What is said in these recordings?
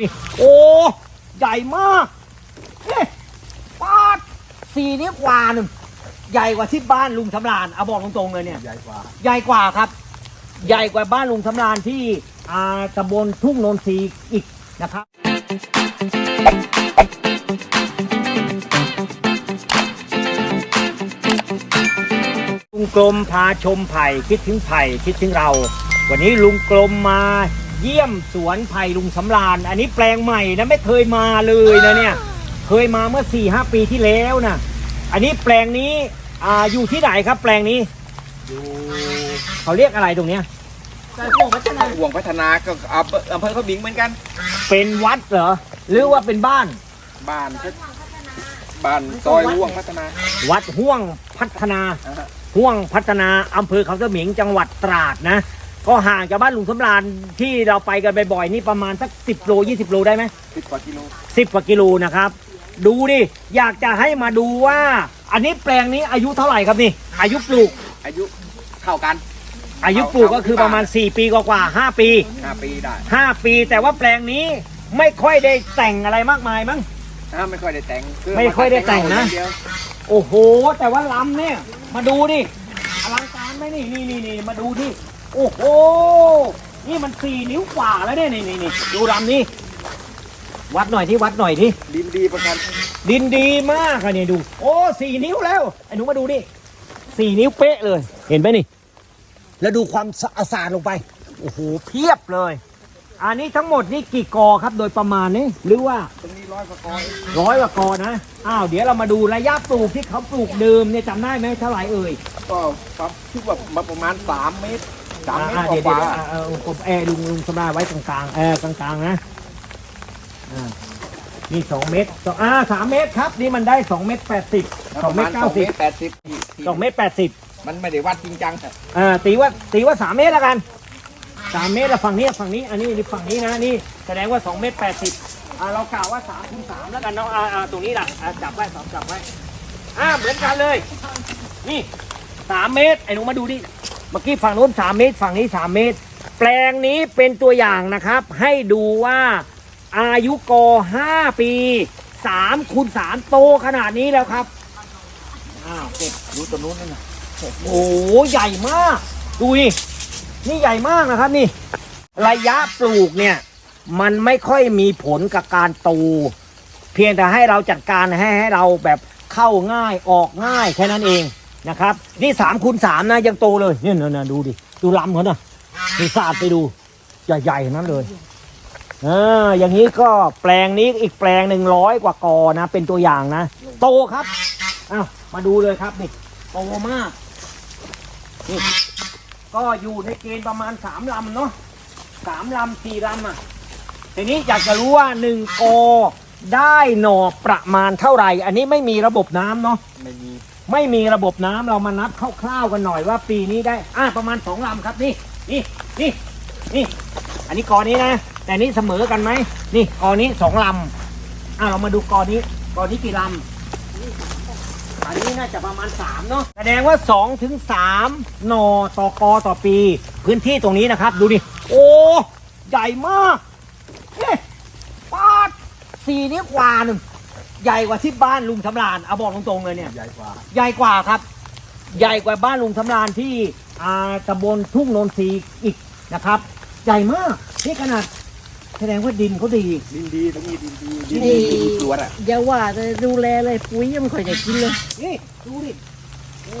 นี่โอ้ ใหญ่มากนี่ปาดสี่นิ้วกว่าหนึ่งใหญ่กว่าที่บ้านลุงสำราญเอาบอกตรงๆเลยเนี่ยใหญ่กว่า ใหญ่กว่าครับ ใหญ่กว่าบ้านลุงสำราญที่อ่าตำบลทุ่งโนนทรีอีกนะครับลุงกลมพาชมไผ่คิดถึงไผ่คิดถึงเรา วันนี้ลุงกลมมา เยี่ยมสวนไผ่ลุงสำราญ อันนี้แปลงใหม่นะไม่เคยมาเลยนะเนี่ย เคยมาเมื่อ4ี่หปีที่แล้วนะอันนี้แปลงนี้อ่าอยู่ที่ไหนครับแปลงนี้อยู่เขาเรียกอะไรตรงเนี้ยใต้ห่วงพัฒนาห่วงพัฒนาก็อำเภออำเภอเขาบิงเหมือนกัน เป็นวัดเหรอ หรือว่าเป็นบ้าน บ้านก็บ้านซอยห่วงพัฒนา วัดห่วงพัฒนาอ่าฮะห่วงพัฒนาอำเภอเขาสมิงจังหวัดตราดนะ ก็ห่างจากบ้านลุงสำราญที่เราไปกันบ่อยๆนี่ประมาณสัก10โล20โลได้ไหมสิบกว่ากิโลสิบกว่ากิโลนะครับ ดูดิอยากจะให้มาดูว่า อันนี้แปลงนี้อายุเท่าไหร่ครับนี่ อายุปลูก อายุเท่ากัน อายุปลูกก็คือประมาณ 4 ปีกว่าๆ5ปี ห้าปีได้5 ปี แต่ว่าแปลงนี้ไม่ค่อยได้แต่งอะไรมากมายมั้งอ่าไม่ค่อยได้แต่งอไม่ค่อยได้แต่งนะ เดียวโอ้โห แต่ว่าลำเนี่ย มาดูดิอลังการไหมนี่นี่นี่นี่มาดูดิ โอ้โห นี่มันสี่นิ้วกว่าแล้วเนี่ยนี่นี่นี่ดูลำนี้ วัดหน่อยที่วัดหน่อยที่ดินดีประกันดินดีมากอะเนี่ยดู โอ้สี่นิ้วแล้วไอ้หนูมาดูดิสี่นิ้วเป๊ะเลย เห็นไหมนี่ แล้วดูความสะอาดลงไป โอ้โหเพียบเลย อันนี้ทั้งหมดนี่กี่กอครับโดยประมาณนี้หรือว่าตรงนี้ร้อยกว่ากอเองร้อยกว่ากอนะอ้าวเดี๋ยวเรามาดูระยะปลูกที่เขาปลูกเดิมเนี่ยจำได้ไหมเท่าไหร่เอ่ยก็ครับคิดว่ามันประมาณสามเมตร สามเมตรอ่กเดี๋ยวว่าเดี๋ยวอ่าเออผมแอร์ลุงลุงสำราญไว้กลางๆเออกลางๆนะอ่านี่สองเมตรสองอ่าสามเมตรครับ นี่มันได้สองเมตรแปดสิบๆสองเมตรประเก้าสิบแปดสิบที่ที่สองเมตรแปดสิบมันไม่ได้วัดจริงจังแต่อ่าตีว่าตีว่าสามเมตรแล้วกันสามเมตรแล้วฝั่งนี้ฝั่งนี้ อันนี้นี่ฝั่งนี้นะนี่แสดงว่าสองเมตรแปดสิบอ่าเรากล่าวว่าสามคูณสามแล้วกันเนาะอ่าอ่าตรงนี้ล่ะอ่าจับไว้สองจับไว้อ่าเหมือนกันเลย นี่สามเมตรไอ้หนูมาดูดิ เมื่อกี้ฝั่งนู้นสามเมตร ฝั่งนี้สามเมตร แปลงนี้เป็นตัวอย่างนะครับ ให้ดูว่าอายุกอห้าปีสามคูณสามโตขนาดนี้แล้วครับอ้าวเก็บดูตัวนู้นนี่นะโอ้โหใหญ่มาก ดูนี่นี่ใหญ่มากนะครับนี่ ระยะปลูกเนี่ย มันไม่ค่อยมีผลกับการโต เพียงแต่ให้เราจัดการให้ให้เราแบบเข้าง่ายออกง่ายแค่นั้นเอง นะครับ นี่สามคูณสามนะยังโตเลยเนี่ยนะนะดูดิดูลำเขานะดูสาดไปดูใหญ่ๆนั้นเลยเอออย่างนี้ก็แปลงนี้อีกแปลงหนึ่งร้อยกว่ากอนะ เป็นตัวอย่างนะ โตครับอ้าวมาดูเลยครับนี่โตมากนี่ก็อยู่ในเกณฑ์ประมาณสามลำเนาะสามลำสี่ลำอะทีนี้อยากจะรู้ว่าหนึ่งกอได้หน่อประมาณเท่าไหร่ อันนี้ไม่มีระบบน้ำเนาะไม่มี ไม่มีระบบน้ำเรามานับคร่าวๆกันหน่อยว่าปีนี้ได้ อ่าประมาณสองลำครับนี่นี่นี่นี่ อันนี้กอนี้นะ แต่นี่เสมอกันไหมนี่กอนี้สองลำอ่าเรามาดูกอนี้กอนี้กี่ลำอันนี้น่าจะประมาณสามเนาะแสดงว่าสองถึงสามหนอต่อกอต่อปี พื้นที่ตรงนี้นะครับ ดูดิโอ้ใหญ่มากเฮ้ปาดสี่นิ้วกว่าหนึ่ง ใหญ่กว่าที่บ้านลุงสำราญเอาบอกตรงๆเลยเนี่ยใหญ่กว่าใหญ่กว่าครับ ใหญ่กว่าบ้านลุงสำราญที่อ่าตำบลทุ่งโนนทรีอีกนะครับ ใหญ่มากนี่ขนาดแสดงว่าดินเขาดี ดินดีตรงนี้ดินดีดินนี่ดีดินกรวดอะอย่าว่าแต่ดูแลเลยปุ๋ยยังไม่ค่อยได้กินเลยนี่ดูดิโอ้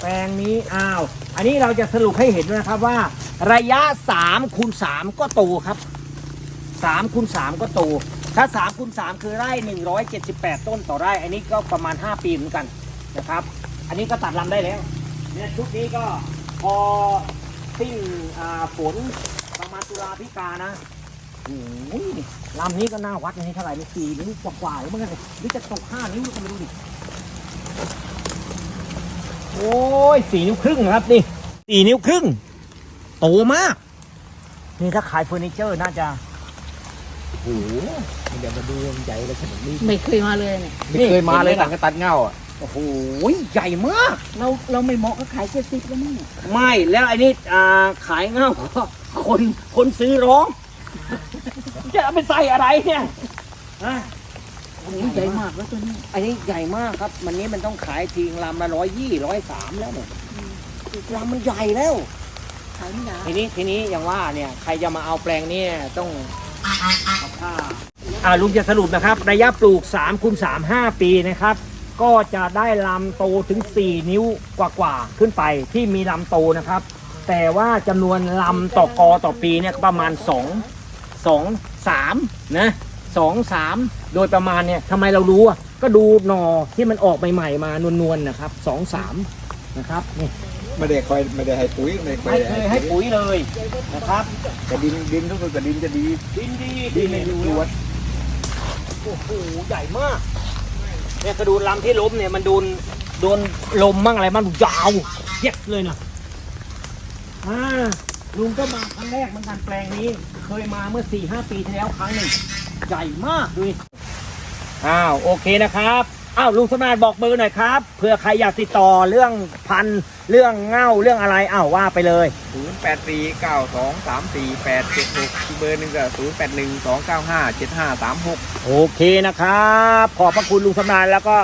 แปลงนี้อ้าว อันนี้เราจะสรุปให้เห็นนะครับว่า ระยะ3คูณ3ก็โตครับ3คูณ3ก็โต ถ้า3คูณ3คือไร่178 ต้นต่อไร่ อันนี้ก็ประมาณ 5 ปีเหมือนกันนะครับ อันนี้ก็ตัดลำได้แล้วเนี่ยชุดนี้ก็พอสิ้นอ่าฝนประมาณตุลาพิกานะโอ้ยลำนี้ก็น่าวัดนนี้เท่าไหร่นี่สี่นิ้วกว่าๆหรือเมันกันหรือจะตกห้านิ้วก็ไม่รู้ดิโอ้ยสี่นิ้วครึ่งนะครับนี่สี่นิ้วครึ่งโตมาก นี่ถ้าขายเฟอร์นิเจอร์น่าจะ หเดี๋ยวมาดูมันใหญ่เลยขนาดนี้ไม่เคยมาเลยเนี่ย ไม่เคยมาเลยต่างกันตัดเงาอะโอ้โหใหญ่มาก เราเราไม่เหมาะกับขายเจ็ดสิบแล้วมั้งเนี่ยไม่แล้วไอ้นี่อ่าขายเง่าก็คนคนซื้อร้อง จะเอาไปใส่อะไรเนี่ยฮะโอ้ยใหญ่มากแล้วตัวนี้อันนี้ใหญ่มากครับ มันนี้มันต้องขายทิ้งลำละร้อยยี่ร้อยสามแล้วเนี่ยลำมันใหญ่แล้วขายไม่ได้ทีนี้ทีนี้อย่างว่าเนี่ย ใครจะมาเอาแปลงนี้ต้องเอาค่าลุงจะสรุปนะครับ ระยะปลูก3คูณ3 5 ปีนะครับ ก็จะได้ลำโตถึง 4 นิ้วกว่าๆขึ้นไปที่มีลำโตนะครับ แต่ว่าจำนวนลำต่อกอต่อปีเนี่ยประมาณ 2 2 3นะ2 3โดยประมาณเนี่ยทำไมเรารู้อะก็ดูหนอที่มันออกใหม่ๆมานวลๆนะครับ2 3นะครับนี่ ไม่ได้คอยไม่ได้ให้ปุ๋ยไม่ไม่เคยให้ปุ๋ยเลยนะครับแต่ดินดินทุกคนแต่ดินจะดีดินดีดินในรวดโอ้โหใหญ่มากเนี่ยกระดูนลำที่ล้มเนี่ยมันโดนโดนลมมั่งอะไรมั่งยาวเย็ดเลยนะอ่าลุงก็มาครั้งแรกเหมือนกันแปลงนี้ เคยมาเมื่อ4ี่ห้าปีที่แล้วครั้งหนึ่งใหญ่มากดูดิอ้าวโอเคนะครับ อ้าวลุงสมานบอกเบอร์หน่อยครับเผื่อใครอยากติดต่อเรื่องพันธุ์เรื่องเง่าเรื่องอะไรอ้าวว่าไปเลย ศูนย์แปดสี่เก้าสองสามสี่แปดเจ็ดหกเบอร์หนึ่งก็ศูนย์แปดหนึ่งสองเก้าห้าเจ็ดห้าสามหก โอเคนะครับ ขอบพระคุณลุงสำนานแล้วก็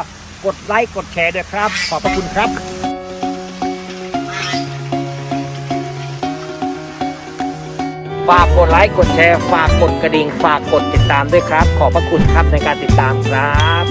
กดไลค์กดแชร์ด้วยครับ ขอบพระคุณครับฝากกดไลค์กดแชร์ฝากกดกระดิ่งฝากกดติดตามด้วยครับ ขอบพระคุณครับในการติดตามครับ